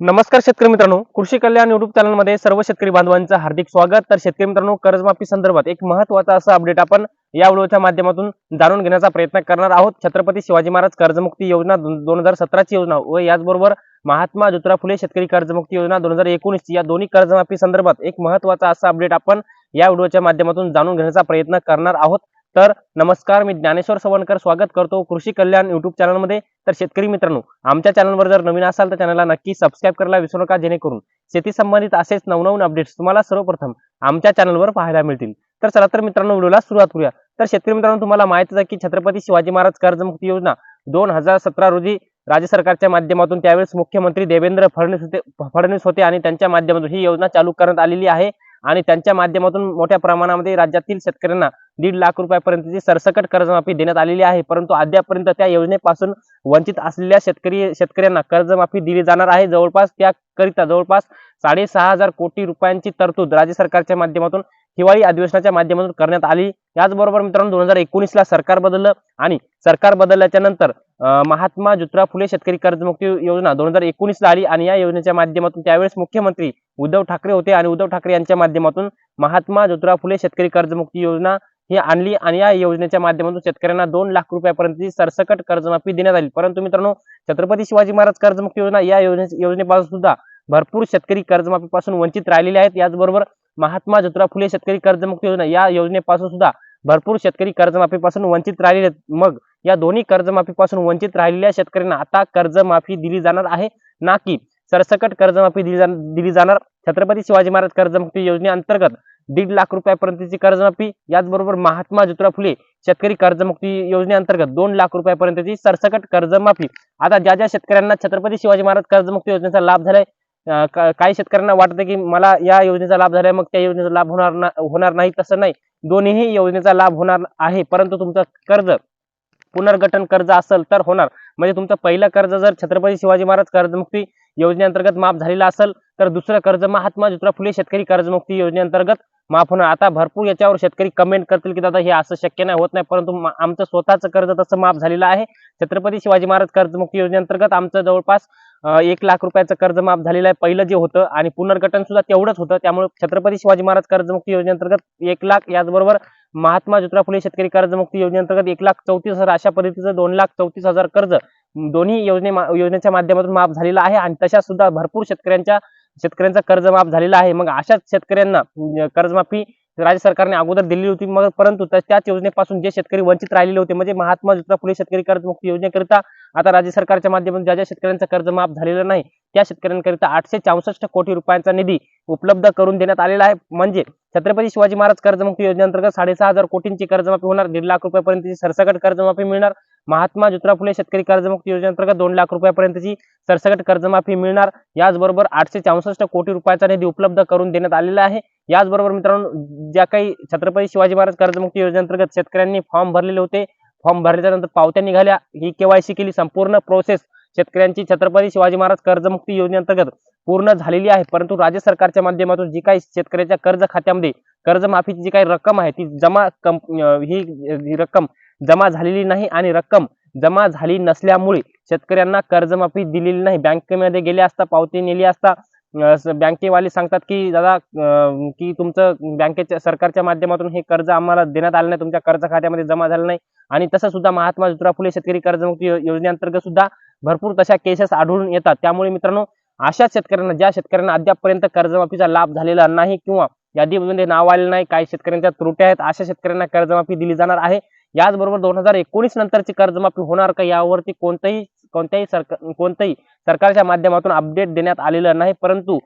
नमस्कार शेतकरी मित्रांनो. कृषी कल्याण युट्यूब चॅनलमध्ये सर्व शेतकरी बांधवांचं हार्दिक स्वागत. तर शेतकरी मित्रांनो कर्जमाफी संदर्भात एक महत्त्वाचा असं अपडेट आपण या व्हिडिओच्या माध्यमातून जाणून घेण्याचा प्रयत्न करणार आहोत. छत्रपती शिवाजी महाराज कर्जमुक्ती योजना दोन हजार सतराची योजना व याचबरोबर महात्मा ज्योतिराव फुले शेतकरी कर्जमुक्ती योजना दोन हजार एकोणीसची या दोन्ही कर्जमाफी संदर्भात एक महत्त्वाचा असा अपडेट आपण या व्हिडिओच्या माध्यमातून जाणून घेण्याचा प्रयत्न करणार आहोत. तर नमस्कार मी ज्ञानेश्वर सवणकर. स्वागत करतो कृषी कल्याण युट्यूब चॅनलमध्ये तर शेतकरी मित्रांनो आमच्या चॅनलवर जर नवीन असाल तर चॅनलला नक्की सबस्क्राईब करायला विसरू नका जेणेकरून शेती संबंधित असेच नवनवीन अपडेट्स तुम्हाला सर्वप्रथम आमच्या चॅनलवर पाहायला मिळतील. तर चला तर मित्रांनो व्हिडिओला सुरुवात करूया. तर शेतकरी मित्रांनो तुम्हाला माहितीच आहे की छत्रपती शिवाजी महाराज कर्जमुक्ती योजना दोन हजार सतरा रोजी राज्य सरकारच्या माध्यमातून त्यावेळेस मुख्यमंत्री देवेंद्र फडणवीस होते फडणवीस होते आणि त्यांच्या माध्यमातून ही योजना चालू करण्यात आलेली आहे. आणि त्यांच्या माध्यमातून मोठ्या प्रमाणामध्ये राज्यातील शेतकऱ्यांना दीड लाख रुपयापर्यंतची सरसकट कर्जमाफी देण्यात आलेली आहे. परंतु अद्यापर्यंत त्या योजनेपासून वंचित असलेल्या शेतकरी शेतकऱ्यांना कर्जमाफी दिली जाणार आहे. जवळपास त्याकरिता जवळपास साडेसहा हजार कोटी रुपयांची तरतूद राज्य सरकारच्या माध्यमातून हिवाळी अधिवेशनाच्या माध्यमातून करण्यात आली. याचबरोबर मित्रांनो दोन हजार एकोणीसला सरकार बदललं आणि सरकार बदलल्याच्या नंतर महात्मा ज्योतिराव फुले शेतकरी कर्जमुक्ती योजना दोन हजार एकोणीसला आली आणि या योजनेच्या माध्यमातून त्यावेळेस मुख्यमंत्री उद्धव ठाकरे होते आणि उद्धव ठाकरे यांच्या माध्यमातून महात्मा ज्योतिराव फुले शेतकरी कर्जमुक्ती योजना ही आणली आणि या योजनेच्या माध्यमातून शेतकऱ्यांना दोन लाख रुपयापर्यंतची सरसकट कर्जमाफी देण्यात आली. परंतु मित्रांनो छत्रपती शिवाजी महाराज कर्जमुक्ती योजना या योजने योजनेपासून सुद्धा भरपूर शेतकरी कर्जमाफीपासून वंचित राहिलेले आहेत. याचबरोबर महात्मा ज्योतिराव फुले शेतकरी कर्जमुक्ती योजना या योजनेपासून सुद्धा भरपूर शेतकरी कर्जमाफीपासून वंचित राहिलेले आहेत. मग या दोन्ही कर्जमाफीपासून वंचित राहिलेल्या शेतकऱ्यांना आता कर्जमाफी दिली जाणार आहे. ना की सरसकट कर्जमाफी दिली जाण- दिली जाणार छत्रपती शिवाजी महाराज कर्जमुक्ती योजनेअंतर्गत दीड लाख रुपयापर्यंतची कर्जमाफी याचबरोबर महात्मा ज्योतिराव फुले शेतकरी कर्जमुक्ती योजनेअंतर्गत दोन लाख रुपयापर्यंतची सरसकट कर्जमाफी. आता ज्या ज्या शेतकऱ्यांना छत्रपती शिवाजी महाराज कर्जमुक्ती योजनेचा लाभ झालाय का- काही शेतकऱ्यांना वाटतं की मला या योजनेचा लाभ झालाय मग त्या योजनेचा लाभ होणार ना होणार नाही तसं नाही. दोन्हीही योजनेचा लाभ होणार आहे परंतु तुमचं कर्ज पुनर्गठन कर्ज असेल तर होणार. म्हणजे तुमचं पहिलं कर्ज जर छत्रपती शिवाजी महाराज कर्जमुक्ती योजनेअंतर्गत माफ झालेला असेल तर दुसरं कर्ज महात्मा ज्योतिराव फुले शेतकरी कर्जमुक्ती योजनेअंतर्गत माफ होणार. आता भरपूर याच्यावर शेतकरी कमेंट करतील की दादा हे असं शक्य नाही होत नाही. परंतु आमचं स्वतःचं कर्ज तसं माफ झालेलं आहे. छत्रपती शिवाजी महाराज कर्जमुक्ती योजनेअंतर्गत आमचं जवळपास एक लाख रुपयाचं कर्ज माफ झालेलं आहे. पहिलं जे होतं आणि पुनर्गठन सुद्धा तेवढंच होतं. त्यामुळे छत्रपती शिवाजी महाराज कर्जमुक्ती योजनेअंतर्गत एक लाख याचबरोबर महात्मा ज्योतिराव फुले शेतकरी कर्जमुक्ती योजनेअंतर्गत एक लाख चौतीस हजार अशा पद्धतीचं दोन लाख चौतीस हजार कर्ज दोन्ही योजने मा- योजनेच्या माध्यमातून माफ झालेला आहे आणि तशा सुद्धा भरपूर शेतकऱ्यांच्या शेतकऱ्यांचा कर्ज माफ झालेला आहे. मग अशाच शेतकऱ्यांना कर्जमाफी राज्य सरकारने अगोदर दिलेली होती मग परंतु त्याच योजनेपासून जे शेतकरी वंचित राहिलेले होते म्हणजे महात्मा ज्योतिबा फुले शेतकरी कर्जमुक्ती योजनेकरिता आता राज्य सरकारच्या माध्यमातून ज्या ज्या शेतकऱ्यांचं कर्ज माफ झालेलं नाही त्या शेतकऱ्यांकरिता आठशे चौसष्ट कोटी रुपयांचा निधी उपलब्ध करून देण्यात आलेला आहे. म्हणजे छत्रपती शिवाजी महाराज कर्जमुक्ती योजनेअंतर्गत साडेसहा हजार कोटींची कर्जमाफी होणार दीड लाख रुपयापर्यंतची सरसकट कर्जमाफी मिळणार महात्मा ज्योतिराव फुले शेतकरी कर्जमुक्ती योजनेअंतर्गत दोन लाख रुपयापर्यंतची सरसकट कर्जमाफी मिळणार याचबरोबर आठशे चौसष्ट कोटी रुपयाचा निधी उपलब्ध करून देण्यात आलेला आहे. याचबरोबर मित्रांनो ज्या काही छत्रपती शिवाजी महाराज कर्जमुक्ती योजनेअंतर्गत शेतकऱ्यांनी फॉर्म भरलेले होते फॉर्म भरल्याच्या नंतर पावत्या निघाल्या. ही केवायसी केली संपूर्ण प्रोसेस शेतकऱ्यांची छत्रपती शिवाजी महाराज कर्जमुक्ती योजनेअंतर्गत पूर्ण झालेली आहे. परंतु राज्य सरकारच्या माध्यमातून जी काही शेतकऱ्याच्या कर्ज खात्यामध्ये कर्जमाफीची जी काही रक्कम आहे ती जमा ही रक्कम जमा झालेली नाही आणि रक्कम जमा झाली नसल्यामुळे शेतकऱ्यांना कर्जमाफी दिलेली नाही. बँकेमध्ये गेले असता पावती नेली असता बँकेवाले सांगतात की दादा की तुमचं बँकेच्या सरकारच्या माध्यमातून हे कर्ज आम्हाला देण्यात आलं नाही तुमच्या कर्ज खात्यामध्ये जमा झालं नाही. आणि तसं सुद्धा महात्मा ज्योतिराव फुले शेतकरी कर्जमुक्ती योजनेअंतर्गत सुद्धा भरपूर तशा केसेस आढळून येतात. त्यामुळे मित्रांनो अशा शेतकऱ्यांना ज्या शेतकऱ्यांना अद्यापपर्यंत कर्जमाफीचा लाभ झालेला नाही किंवा यादीमध्ये नाव आलेलं नाही काही शेतकऱ्यांच्या त्रुट्या आहेत अशा शेतकऱ्यांना कर्जमाफी दिली जाणार आहे. याचबरोबर दोन हजार एकोणीस नंतरची कर्जमाफी होणार का यावरती कोणतंही कोणत्याही सरकार कोणत्याही सरकारच्या माध्यमातून अपडेट देण्यात आलेलं नाही परंतु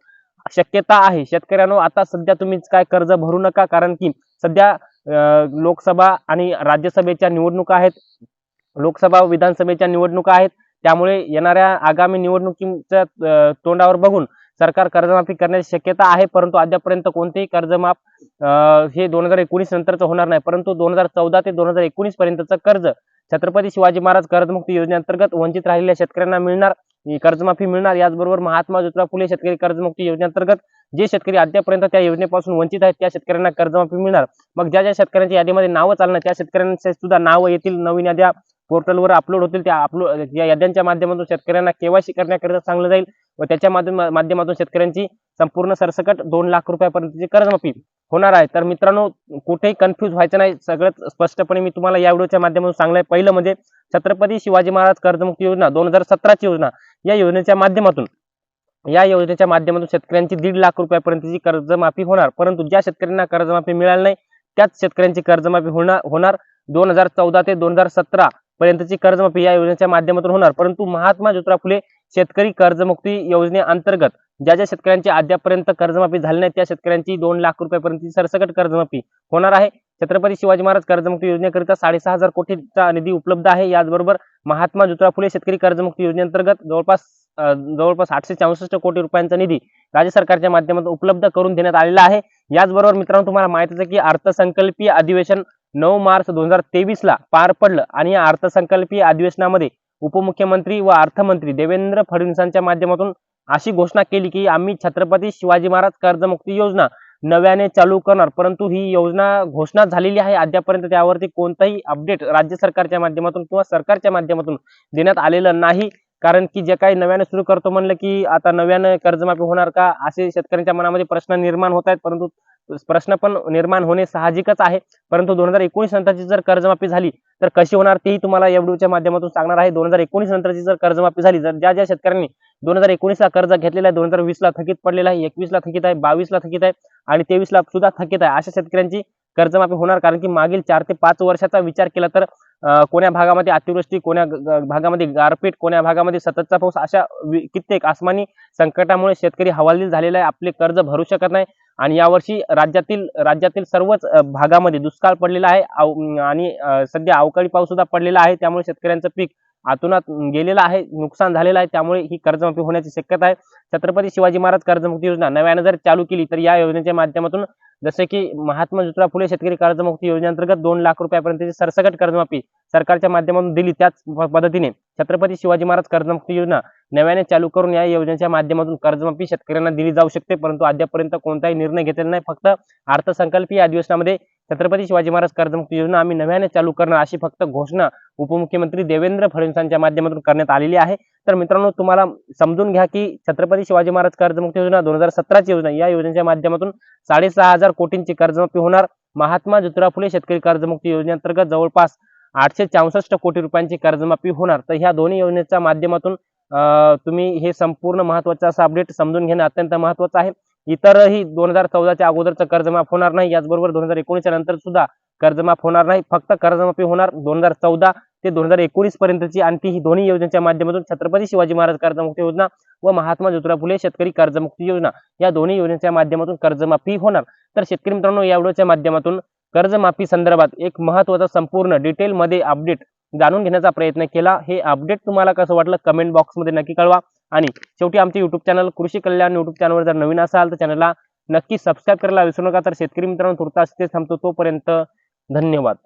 शक्यता आहे. शेतकऱ्यांनो आता सध्या तुम्ही काय कर्ज भरू नका कारण की सध्या लोकसभा आणि राज्यसभेच्या निवडणुका आहेत. लोकसभा विधानसभेच्या निवडणुका आहेत. त्यामुळे येणाऱ्या आगामी निवडणुकीच्या तोंडावर बघून सरकार कर्जमाफी करण्याची शक्यता आहे परंतु अद्यापर्यंत कोणतेही कर्जमाफ हे दोन हजार एकोणीस नंतरचं होणार नाही. परंतु दोन हजार चौदा ते दोन हजार एकोणीस पर्यंतचं कर्ज छत्रपती शिवाजी महाराज कर्जमुक्ती योजनेअंतर्गत वंचित राहिलेल्या शेतकऱ्यांना मिळणार कर्जमाफी मिळणार याचबरोबर महात्मा ज्योतिराव फुले शेतकरी कर्जमुक्ती योजनेअंतर्गत जे शेतकरी अद्यापर्यंत त्या योजनेपासून वंचित आहेत त्या शेतकऱ्यांना कर्जमाफी मिळणार. मग ज्या ज्या शेतकऱ्यांच्या यादीमध्ये नावं चालणार त्या शेतकऱ्यांचे सुद्धा नावं येतील. नवीन याद्या पोर्टलवर अपलोड होतील. त्या अपलोड या याद्यांच्या माध्यमातून शेतकऱ्यांना केवायसी करण्याकरिता चांगलं जाईल व त्याच्या माध्यम माध्यमातून शेतकऱ्यांची संपूर्ण सरसकट दोन लाख रुपयापर्यंतची कर्जमाफी होणार आहे. तर मित्रांनो कुठेही कन्फ्यूज व्हायचं नाही. सगळं स्पष्टपणे मी तुम्हाला या व्हिडिओच्या माध्यमातून सांगलंय. पहिलं म्हणजे छत्रपती शिवाजी महाराज कर्जमुक्ती योजना दोन हजार सतराची योजना या योजनेच्या माध्यमातून. या योजनेच्या माध्यमातून शेतकऱ्यांची दीड लाख रुपयापर्यंतची कर्जमाफी होणार. परंतु ज्या शेतकऱ्यांना कर्जमाफी मिळाली नाही त्याच शेतकऱ्यांची कर्जमाफी होणार होणार दोन हजार चौदा ते दोन हजार सतरा पर्यंतची कर्जमाफी या योजनेच्या माध्यमातून होणार. परंतु महात्मा ज्योतिराव फुले शेतकरी कर्जमुक्ती योजनेअंतर्गत ज्या ज्या शेतकऱ्यांची अद्यापर्यंत कर्जमाफी झाली नाही त्या शेतकऱ्यांची दोन लाख रुपयापर्यंत सरसकट कर्जमाफी होणार आहे. छत्रपती शिवाजी महाराज कर्जमुक्ती योजनेकरिता साडेसहा हजार कोटीचा निधी उपलब्ध आहे. याचबरोबर महात्मा ज्योतिराव फुले शेतकरी कर्जमुक्ती योजनेअंतर्गत जवळपास जवळपास आठशे चौसष्ट कोटी रुपयांचा निधी राज्य सरकारच्या माध्यमातून उपलब्ध करून देण्यात आलेला आहे. याचबरोबर मित्रांनो तुम्हाला माहितीच आहे की अर्थसंकल्पीय अधिवेशन नऊ मार्च दोन हजार तेवीसला पार पडलं आणि या अर्थसंकल्पीय अधिवेशनामध्ये उपमुख्यमंत्री व अर्थमंत्री देवेंद्र फडणवीसांच्या माध्यमातून अशी घोषणा केली की आम्ही छत्रपती शिवाजी महाराज कर्जमुक्ती योजना नव्याने चालू करणार परंतु ही योजना घोषणा झालेली आहे. अद्यापर्यंत त्यावरती कोणताही अपडेट राज्य सरकारच्या माध्यमातून किंवा सरकारच्या माध्यमातून देण्यात आलेलं नाही. कारण की जे काही नव्याने सुरू करतो म्हणलं की आता नव्यानं कर्जमाफी होणार का? असे शेतकऱ्यांच्या मनामध्ये प्रश्न निर्माण होत आहेत परंतु प्रश्न पण निर्माण होणे साहजिकच आहे. परंतु दोन हजार एकोणीस नंतरची जर कर्जमाफी झाली तर कशी होणार तेही तुम्हाला या व्हिडिओच्या माध्यमातून सांगणार आहे. दोन हजार एकोणीस नंतरची जर कर्जमाफी झाली जर ज्या ज्या शेतकऱ्यांनी दोन हजार एकोणीसला कर्ज घेतलेला आहे दोन हजार वीसला थकीत पडलेला आहे एकवीसला थकीत आहे बावीसला थकीत आहे आणि तेवीसला सुद्धा थकीत आहे अशा शेतकऱ्यांची कर्जमाफी होणार. कारण की मागील चार ते पाच वर्षाचा विचार केला तर अं, कोण्या भागामध्ये अतिवृष्टी कोण्या भागामध्ये गारपीट कोण्या भागामध्ये सततचा पाऊस अशा कित्येक आसमानी संकटामुळे शेतकरी हवालदिल झालेला आहे. आपले कर्ज भरू शकत नाही. आणि यावर्षी राज्यातील राज्यातील सर्वच भागामध्ये दुष्काळ पडलेला आहे. आणि सध्या अवकाळी पाऊस सुद्धा पडलेला आहे. त्यामुळे शेतकऱ्यांचं पीक आतुनात गेलेलं आहे. नुकसान झालेलं आहे. त्यामुळे ही कर्जमाफी होण्याची शक्यता आहे. छत्रपती शिवाजी महाराज कर्जमुक्ती योजना नव्यानं जर चालू केली तर या योजनेच्या माध्यमातून जसे की महात्मा ज्योतिराव फुले शेतकरी कर्जमुक्ती योजनेअंतर्गत दोन लाख रुपयापर्यंतची सरसकट कर्जमाफी सरकारच्या माध्यमातून दिली त्याच पद्धतीने. छत्रपती शिवाजी महाराज कर्जमुक्ती योजना नव्याने चालू करून या योजनेच्या माध्यमातून कर्जमाफी शेतकऱ्यांना दिली जाऊ शकते परंतु अद्यापर्यंत कोणताही निर्णय घेतलेला नाही. फक्त अर्थसंकल्पीय अधिवेशनामध्ये छत्रपती शिवाजी महाराज कर्जमुक्ती योजना आम्ही नव्याने चालू करणार अशी फक्त घोषणा उपमुख्यमंत्री देवेंद्र फडणवीसांच्या माध्यमातून करण्यात आलेली आहे. तर मित्रांनो तुम्हाला समजून घ्या की छत्रपती शिवाजी महाराज कर्जमुक्ती योजना दोन हजार सतराची योजना या योजनेच्या माध्यमातून साडेसहा हजार कोटींची कर्जमाफी होणार. महात्मा ज्योतिराव फुले शेतकरी कर्जमुक्ती योजनेअंतर्गत जवळपास आठशे चौसष्ट कोटी रुपयांची कर्जमाफी होणार. तर ह्या दोन्ही योजनेच्या माध्यमातून तुम्ही हे संपूर्ण महत्वाचं असं अपडेट समजून घेणं अत्यंत महत्वाचं आहे. इतरही दोन हजार चौदाच्या अगोदरचं कर्जमाफ होणार नाही. याचबरोबर दोन हजार एकोणीसच्या नंतर सुद्धा कर्जमाफ होणार नाही. फक्त कर्जमाफी होणार दोन हजार चौदा ते दोन हजार एकोणीस पर्यंतची आणि ती ही दोन्ही योजनेच्या माध्यमातून छत्रपती शिवाजी महाराज कर्जमुक्ती योजना व महात्मा ज्योतिराव फुले शेतकरी कर्जमुक्ती योजना या दोन्ही योजनेच्या माध्यमातून कर्जमाफी होणार. तर शेतकरी मित्रांनो या व्हिडिओच्या माध्यमातून कर्जमाफी संदर्भात एक महत्त्वाचा संपूर्ण डिटेलमध्ये अपडेट जाणून घेण्याचा प्रयत्न केला. हे अपडेट तुम्हाला कसं वाटलं कमेंट बॉक्समध्ये नक्की कळवा. आणि शेवटी आमचे युट्यूब चॅनल कृषी कल्याण युट्यूब चॅनलवर जर नवीन असाल तर चॅनलला नक्की सबस्क्राईब करायला विसरू नका. तर शेतकरी मित्रांनो तुर्तास ते थांबतो. तोपर्यंत धन्यवाद.